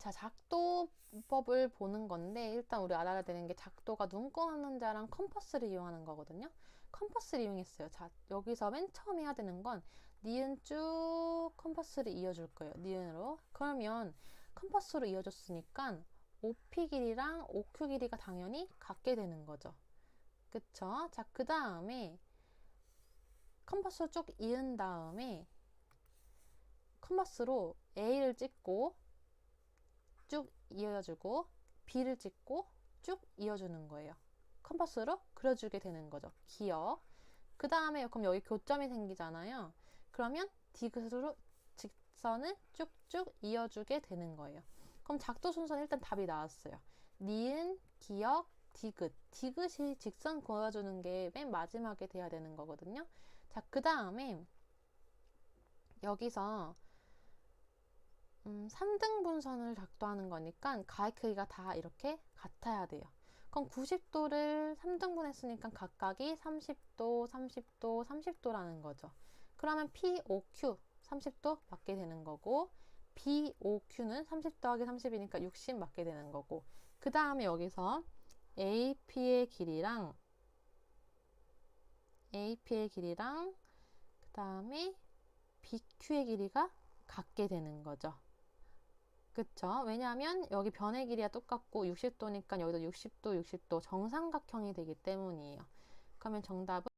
자, 작도법을 보는 건데 일단 우리 알아야 되는 게 작도가 눈꺼하는 자랑 컴퍼스를 이용하는 거거든요. 컴퍼스를 이용했어요. 자, 여기서 맨 처음 해야 되는 건 니은 쭉 컴퍼스를 이어줄 거예요. 니은으로. 그러면 컴퍼스로 이어줬으니까 OP 길이랑 OQ 길이가 당연히 같게 되는 거죠. 그쵸? 자, 그 다음에 컴퍼스로 쭉 이은 다음에 컴퍼스로 A를 찍고 쭉 이어주고 B를 찍고 쭉 이어주는 거예요. 컴퍼스로 그려주게 되는 거죠. 기억. 그 다음에 그럼 여기 교점이 생기잖아요. 그러면 디귿으로 직선을 쭉쭉 이어주게 되는 거예요. 그럼 작도 순서는 일단 답이 나왔어요. 니은, 기억, 디귿. 디귿이 직선 그어주는 게 맨 마지막에 돼야 되는 거거든요. 자, 그 다음에 여기서 음, 3등 분선을 작도하는 거니까 가의 크기가 다 이렇게 같아야 돼요. 그럼 90도를 3등분 했으니까 각각이 30도, 30도, 30도라는 거죠. 그러면 POQ 30도 맞게 되는 거고 BOQ는 30 더하기 30이니까 60 맞게 되는 거고 그 다음에 여기서 AP의 길이랑 AP의 길이랑 그 다음에 BQ의 길이가 같게 되는 거죠. 그쵸? 왜냐하면 여기 변의 길이가 똑같고 60도니까 여기도 60도, 60도 정삼각형이 되기 때문이에요. 그러면 정답은